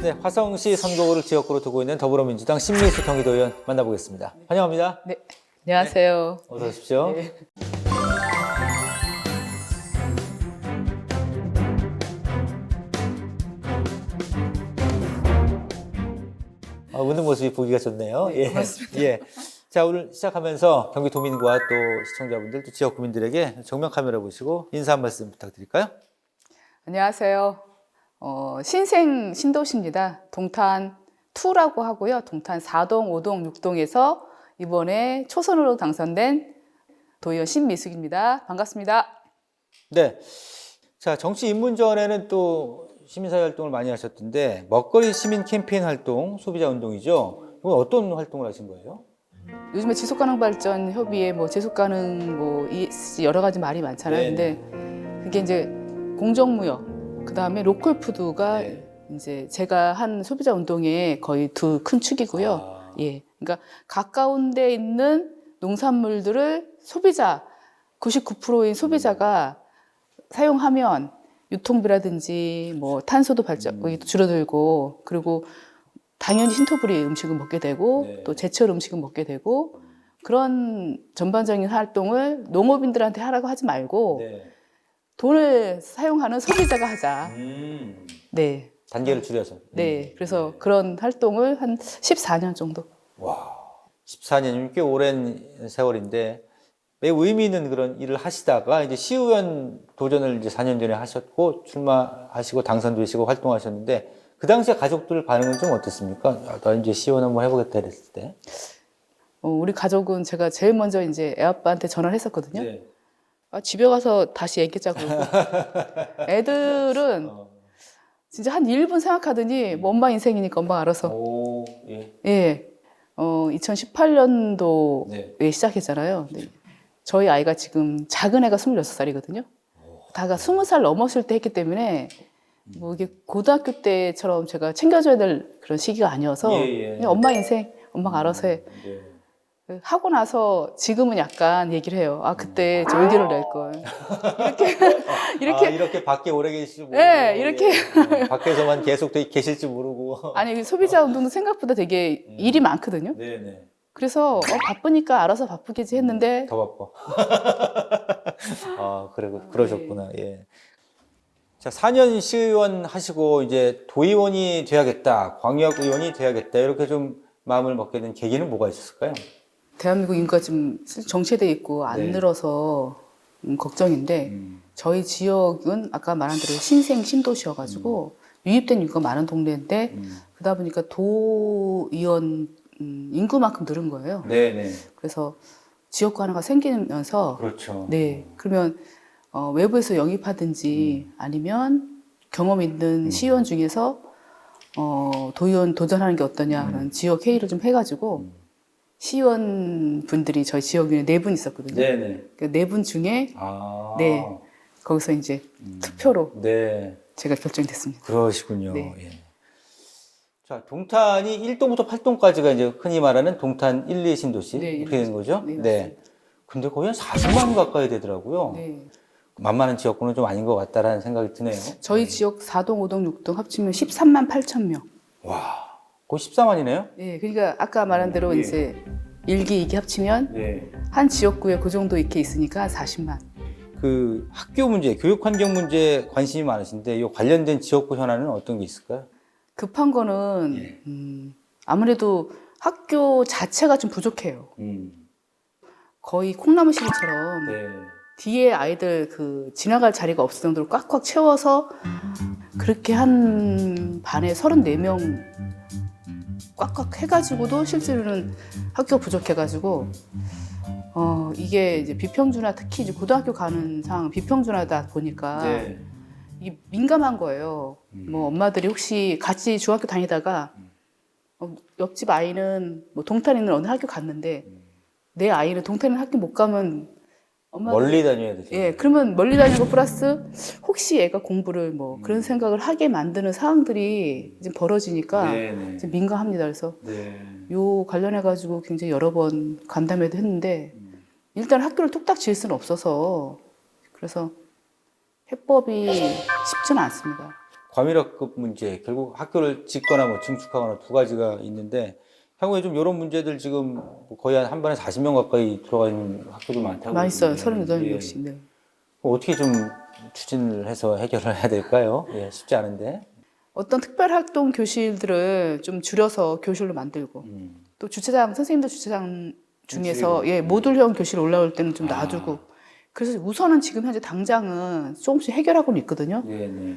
네, 화성시 선거구를 지역구로 두고 있는 더불어민주당 신민수 경기도 의원 만나보겠습니다. 환영합니다. 네, 안녕하세요. 어서 오십시오. 네. 아, 웃는 모습이 보기가 좋네요. 네, 예. 고맙습니다. 예. 자, 오늘 시작하면서 경기도민과 또 시청자분들, 또 지역 구민들에게 정면 카메라 보시고 인사 한 말씀 부탁드릴까요? 안녕하세요. 어, 신생 신도시입니다. 동탄 2라고 하고요. 동탄 4동, 5동, 6동에서 이번에 초선으로 당선된 도의원 신미숙입니다. 반갑습니다. 네. 자, 정치 입문 전에는 또 시민사회 활동을 많이 하셨던데, 먹거리 시민 캠페인 활동, 소비자 운동이죠. 이건 어떤 활동을 하신 거예요? 요즘에 지속가능 발전 협의회 뭐 지속가능 뭐 ESG 여러 가지 말이 많잖아요. 네. 근데 그게 이제 공정무역 그 다음에 로컬 푸드가 네. 이제 제가 한 소비자 운동의 거의 두 큰 축이고요. 아, 예. 그러니까 가까운 데 있는 농산물들을 소비자 99%인 소비자가 사용하면 유통비라든지 뭐 탄소도 발전 음. 줄어들고 그리고 당연히 신토부리 음식을 먹게 되고 네. 또 제철 음식을 먹게 되고 그런 전반적인 활동을 농업인들한테 하라고 하지 말고 네. 돈을 사용하는 소비자가 하자. 음, 네. 단계를 줄여서. 네. 음. 그래서 그런 활동을 한 14년 정도. 와, 14년이면 꽤 오랜 세월인데 매우 의미 있는 그런 일을 하시다가 이제 시의원 도전을 이제 4년 전에 하셨고 출마하시고 당선되시고 활동하셨는데 그 당시에 가족들 반응은 좀 어땠습니까? 아, 나 이제 시의원 한번 해보겠다 이랬을 때. 어, 우리 가족은 제가 제일 먼저 이제 애아빠한테 전화를 했었거든요. 네. 아, 집에 가서 다시 얘기자 그러고. 애들은 어, 진짜 한 1분 생각하더니 뭐 엄마 인생이니까 엄마 알아서. 오, 예. 예. 어, 2018년도에 네. 시작했잖아요. 네. 저희 아이가 지금 작은 애가 26살이거든요. 다가 20살 넘었을 때 했기 때문에 뭐 이게 고등학교 때처럼 제가 챙겨줘야 될 그런 시기가 아니어서 예, 예. 그냥 엄마 인생 엄마가 알아서 해. 네. 하고 나서 지금은 약간 얘기를 해요. 아 그때 절기를 낼 걸. 이렇게 이렇게 아, 이렇게 밖에 오래 계실지 모르고 네, 이렇게. 예. 어, 밖에서만 계속 되- 계실지 모르고 아니 소비자 운동도 생각보다 되게 음. 일이 많거든요. 네네 그래서 어, 바쁘니까 알아서 바쁘겠지 했는데 더 바빠 아 그래 그러셨구나 예. 자 4년 시의원 하시고 이제 도의원이 돼야겠다 광역 의원이 돼야겠다 이렇게 좀 마음을 먹게 된 계기는 뭐가 있었을까요? 대한민국 인구가 좀 정체돼 있고 안 네. 늘어서 음, 걱정인데 음. 저희 지역은 아까 말한 대로 신생 신도시여가지고 유입된 인구가 많은 동네인데 음. 그러다 보니까 도의원 음, 인구만큼 늘은 거예요. 네네 그래서 지역구 하나가 생기면서 그렇죠 네 그러면 어, 외부에서 영입하든지 아니면 경험 있는 음. 시의원 중에서 어, 도의원 도전하는 게 어떠냐 하는 지역 회의를 좀 해가지고 음. 시의원 분들이 저희 지역에 네분 있었거든요. 네네 그네분 중에 아 네. 거기서 이제 음. 투표로 네 제가 결정됐습니다. 그러시군요. 네. 예. 자, 동탄이 1동부터 8동까지가 이제 흔히 말하는 동탄 1, 2 신도시 네, 이렇게 되는 거죠? 네, 맞습니다. 근데 거의 한 40만 가까이 되더라고요. 네. 만만한 지역구는 좀 아닌 것 같다라는 생각이 드네요. 저희 지역 4동, 5동, 6동 합치면 13만 8천 명. 와, 거의 14만이네요? 네, 그러니까 아까 말한 대로 예. 이제 일기 이기 합치면 네. 한 지역구에 그 정도 이렇게 있으니까 한 40만. 그 학교 문제, 교육 환경 문제에 관심이 많으신데 이 관련된 지역구 현안은 어떤 게 있을까요? 급한 거는 예. 음, 아무래도 학교 자체가 좀 부족해요. 음. 거의 콩나물시루처럼 네. 뒤에 아이들 그 지나갈 자리가 없을 정도로 꽉꽉 채워서 그렇게 한 반에 34명 꽉꽉 해가지고도 실제로는 학교가 부족해가지고 어 이게 이제 비평준화 특히 이제 고등학교 가는 상황 비평준화다 보니까 네. 이게 민감한 거예요. 음. 뭐 엄마들이 혹시 같이 중학교 다니다가 어, 옆집 아이는 뭐 동탄에 있는 어느 학교 갔는데 내 아이는 동탄에 학교 못 가면 엄마 멀리 다녀야 되죠. 예 그러면 멀리 다니는 거 플러스 혹시 애가 공부를 뭐 음. 그런 생각을 하게 만드는 상황들이 이제 벌어지니까 네, 네. 이제 민감합니다. 그래서 네. 요 관련해 가지고 굉장히 여러 번 간담회도 했는데 음. 일단 학교를 뚝딱 지을 수는 없어서 그래서 해법이 쉽지는 않습니다. 과밀학급 문제, 결국 학교를 짓거나 뭐 증축하거나 두 가지가 있는데 향후에 좀 이런 문제들 지금 뭐 거의 한 한 반에 40명 가까이 들어가 있는 학교도 많다고. 많이. 그러는데, 38명씩. 네. 어떻게 좀 추진을 해서 해결을 해야 될까요? 예, 쉽지 않은데. 어떤 특별활동 교실들을 좀 줄여서 교실로 만들고 음. 또 주차장 선생님들 주차장 중에서. 예 모듈형 교실 올라올 때는 좀 아. 놔두고 그래서 우선은 지금 현재 당장은 조금씩 해결하고는 있거든요. 네, 네.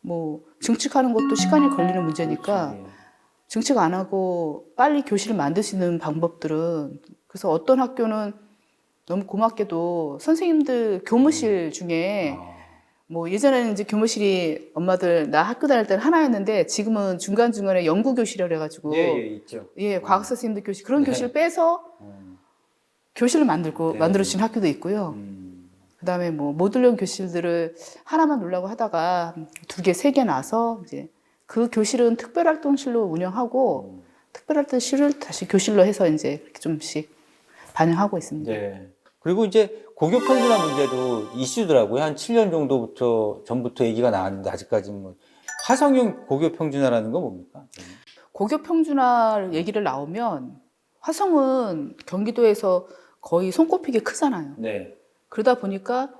뭐 증축하는 것도 시간이 걸리는 문제니까 예. 증축 안 하고 빨리 교실을 만들 수 있는 방법들은 그래서 어떤 학교는 너무 고맙게도 선생님들 교무실 중에 아, 뭐 예전에는 이제 교무실이 엄마들 나 학교 다닐 때는 하나였는데 지금은 중간 중간에 연구 교실이라 해가지고 예, 예, 있죠. 예, 과학 선생님들 교실 그런 네. 교실을 빼서 음, 교실을 만들고 네. 만들어 주신 학교도 있고요. 음, 그다음에 뭐 모듈형 교실들을 하나만 놓으려고 하다가 두 개, 세 개 나서 이제 그 교실은 특별활동실로 운영하고 음. 특별활동실을 다시 교실로 해서 이제 이렇게 좀씩 반영하고 있습니다. 네. 그리고 이제 고교 평준화 문제도 이슈더라고요. 한 7년 정도부터 전부터 얘기가 나왔는데 아직까지 뭐 화성형 고교 평준화라는 건 뭡니까? 고교 평준화 얘기를 나오면 화성은 경기도에서 거의 손꼽히게 크잖아요. 네. 그러다 보니까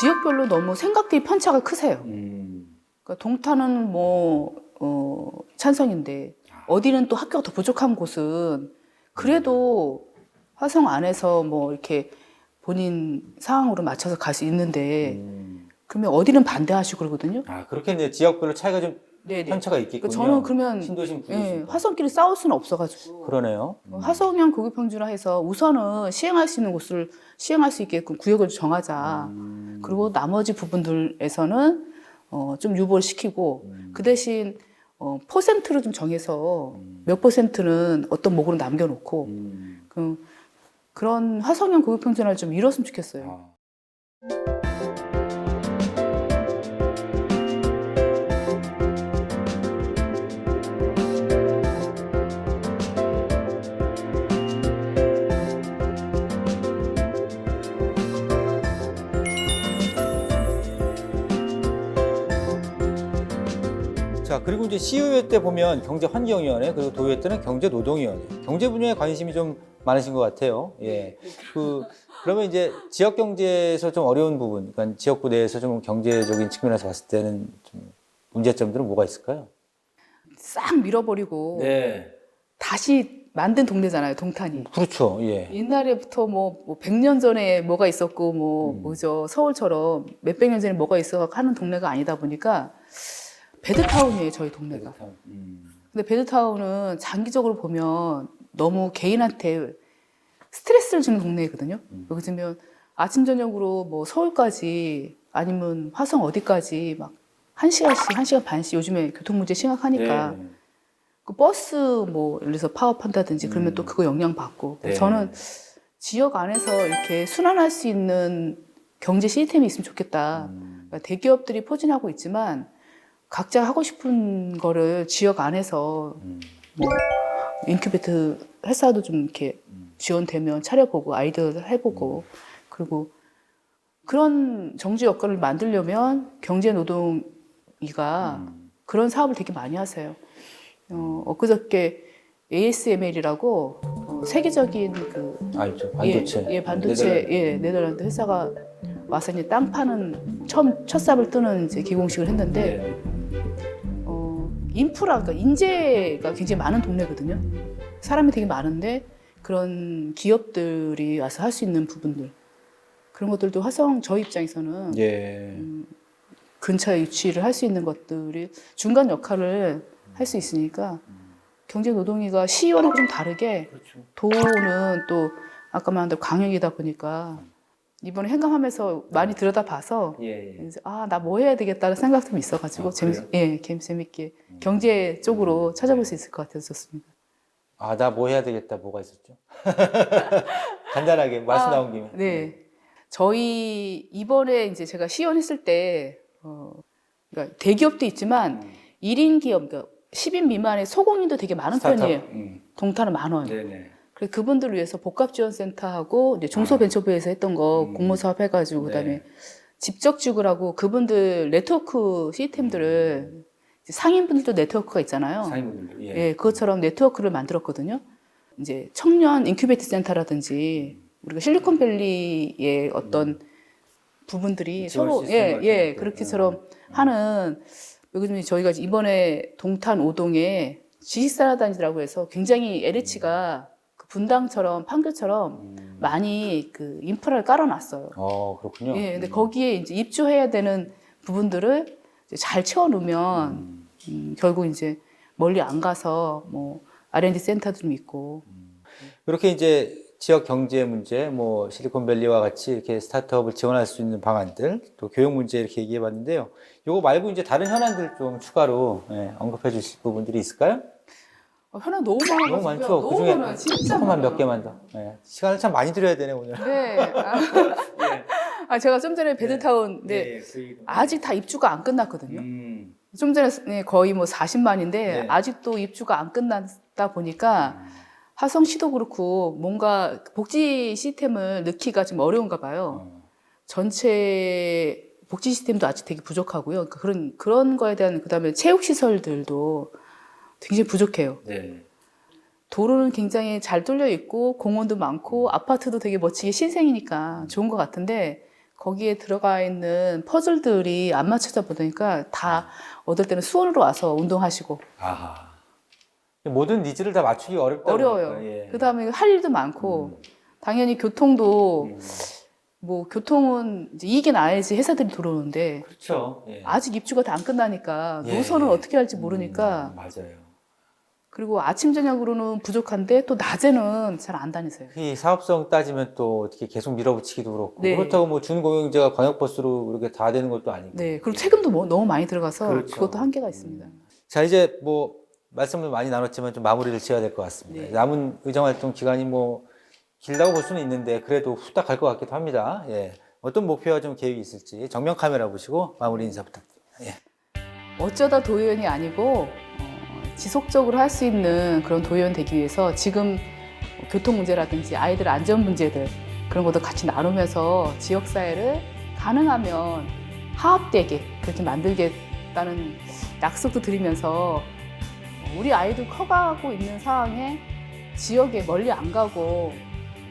지역별로 너무 생각들이 편차가 크세요. 음. 그러니까 동탄은 뭐 어, 찬성인데 어디는 또 학교가 더 부족한 곳은 그래도 화성 안에서 뭐 이렇게 본인 상황으로 맞춰서 갈 수 있는데 음. 그러면 어디는 반대하시고 그러거든요. 아 그렇겠네요. 지역별로 차이가 좀 네네. 편차가 있겠군요. 저는 그러면 신도심 예. 화성끼리 싸울 수는 없어가지고 그러네요. 음. 화성형 고교 평준화 해서 우선은 시행할 수 있는 곳을 시행할 수 있게끔 구역을 정하자. 음. 그리고 나머지 부분들에서는 어, 좀 유보를 시키고 음. 그 대신 어, 퍼센트를 좀 정해서 음. 몇 퍼센트는 어떤 목으로 남겨놓고 음. 그, 그런 화성형 고교 평준화를 좀 이뤘으면 좋겠어요. 아. 자 그리고 이제 시의회 때 보면 경제환경위원회 그리고 도의회 때는 경제노동위원회 경제 분야에 관심이 좀 많으신 것 같아요. 예. 그 그러면 이제 지역 경제에서 좀 어려운 부분, 그러니까 지역구 내에서 좀 경제적인 측면에서 봤을 때는 좀 문제점들은 뭐가 있을까요? 싹 밀어버리고 네. 다시 만든 동네잖아요, 동탄이. 그렇죠. 예. 옛날에부터 뭐, 뭐 100년 전에 뭐가 있었고 뭐 음. 뭐죠 서울처럼 몇백 년 전에 뭐가 있어 하는 동네가 아니다 보니까 베드타운이에요 저희 동네가. 음. 근데 베드타운은 장기적으로 보면 너무 개인한테 스트레스를 주는 동네거든요. 음. 여기 들면 아침 저녁으로 뭐 서울까지 아니면 화성 어디까지 막 한 시간씩 한 시간 반씩 요즘에 교통 문제 심각하니까 네. 그 버스 뭐 예를 들어서 파업한다든지 그러면 음. 또 그거 영향 받고 네. 저는 지역 안에서 이렇게 순환할 수 있는 경제 시스템이 있으면 좋겠다. 음. 그러니까 대기업들이 포진하고 있지만 각자 하고 싶은 거를 지역 안에서 음. 뭐 인큐베이터 회사도 좀 이렇게 음. 지원되면 차려보고 아이디어를 해보고 그리고 그런 정주 여건을 만들려면 경제 노동위가 음. 그런 사업을 되게 많이 하세요. 어, 엊그저께 ASML이라고 어, 세계적인 그 알죠. 반도체. 예, 예, 반도체 네덜란드. 예, 네덜란드 회사가 와서 이제 땅 파는 처음 첫 삽을 뜨는 이제 기공식을 했는데 네. 어, 인프라, 그러니까 인재가 굉장히 많은 동네거든요. 사람이 되게 많은데 그런 기업들이 와서 할 수 있는 부분들 그런 것들도 화성 저희 입장에서는 예. 근처에 유치를 할 수 있는 것들이 중간 역할을 할 수 있으니까 경제 노동위가 시의원하고 좀 다르게 그렇죠. 도는 또 아까 말한 대로 강역이다 보니까 이번에 행감하면서 많이 들여다봐서 예. 예. 이제 아 나 뭐 해야 되겠다는 생각 좀 있어가지고 아, 재밌? 예 재밌- 재밌게 경제 쪽으로 찾아볼 수 있을 것 같아서 좋습니다. 아, 나 뭐 해야 되겠다. 뭐가 있었죠? 간단하게 말씀 아, 나온 김에. 네. 저희 이번에 이제 제가 시연했을 때, 어, 그러니까 대기업도 있지만 음. 일 1인 기업, 그러니까 10인 미만의 소공인도 되게 많은 스타트업. 편이에요. 음. 동탄은 만 원. 네네. 그래서 그분들을 위해서 복합지원센터하고 이제 중소벤처부에서 했던 거 음. 공모 사업 해가지고 그다음에 네. 직접 지구라고 그분들 네트워크 시스템들을 이제 상인분들도 네트워크가 있잖아요. 상인분들도 예. 예, 그것처럼 네트워크를 만들었거든요. 이제 청년 인큐베이트 센터라든지 우리가 실리콘밸리의 어떤 부분들이 서로 예, 예. 그렇게처럼 하는 요즘 저희가 이번에 동탄 오동에 지식사라단이라고 해서 굉장히 LH가 그 분당처럼 판교처럼 음. 많이 그 인프라를 깔아놨어요. 어 그렇군요. 예, 근데 음. 거기에 이제 입주해야 되는 부분들을 이제 잘 채워놓으면 음. 음, 결국 이제 멀리 안 가서 뭐 R&D 센터도 좀 있고 이렇게 이제 지역 경제 문제, 뭐 실리콘밸리와 같이 이렇게 스타트업을 지원할 수 있는 방안들, 또 교육 문제 이렇게 얘기해 봤는데요. 요거 말고 이제 다른 현안들 좀 추가로 예, 언급해 주실 부분들이 있을까요? 어, 현안 너무 많아가지고요. 너무 많죠. 너무 그중에 많아요. 진짜 조금만 많아요. 몇 개만 더. 예. 시간을 참 많이 드려야 되네 오늘. 네. 아, 아, 제가 좀 전에 베드타운 네. 예, 그. 아직 다 입주가 안 끝났거든요. 음. 좀 전에 네, 거의 뭐 40만인데 네. 아직도 입주가 안 끝났다 보니까 화성시도 그렇고 뭔가 복지 시스템을 넣기가 좀 어려운가 봐요. 어. 전체 복지 시스템도 아직 되게 부족하고요. 그러니까 그런 그런 거에 대한 그다음에 체육 시설들도 굉장히 부족해요. 네. 도로는 굉장히 잘 뚫려 있고 공원도 많고 아파트도 되게 멋지게 신생이니까 좋은 것 같은데 거기에 들어가 있는 퍼즐들이 안 맞춰져 보니까 다 어떨 때는 수원으로 와서 운동하시고 아하. 모든 니즈를 다 맞추기 어렵다. 어려워요. 예. 그 다음에 할 일도 많고 당연히 교통도 음. 뭐 교통은 이제 이익이 나야지 회사들이 들어오는데 그렇죠. 예. 아직 입주가 다 안 끝나니까 예. 노선을 어떻게 할지 모르니까 음, 맞아요. 그리고 아침 저녁으로는 부족한데 또 낮에는 잘 안 다니세요. 이 사업성 따지면 또 어떻게 계속 밀어붙이기도 그렇고 네. 그렇다고 뭐 준공영제가 광역버스로 이렇게 다 되는 것도 아니고. 네, 그리고 세금도 뭐 너무 많이 들어가서 그렇죠. 그것도 한계가 있습니다. 자 이제 뭐 말씀을 많이 나눴지만 좀 마무리를 지어야 될 것 같습니다. 네. 남은 의정 활동 기간이 뭐 길다고 볼 수는 있는데 그래도 후딱 갈 것 같기도 합니다. 예. 어떤 목표와 좀 계획이 있을지 정면 카메라 보시고 마무리 인사 부탁드립니다. 예. 어쩌다 도의원이 아니고 어, 지속적으로 할 수 있는 그런 도의원 되기 위해서 지금 교통 문제라든지 아이들 안전 문제들 그런 것도 같이 나누면서 지역 사회를 가능하면 화합되게 그렇게 만들겠다는 약속도 드리면서 우리 아이들 커가고 있는 상황에 지역에 멀리 안 가고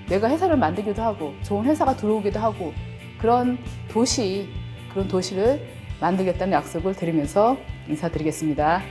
내가 회사를 만들기도 하고 좋은 회사가 들어오기도 하고 그런 도시 그런 도시를 만들겠다는 약속을 드리면서 인사드리겠습니다.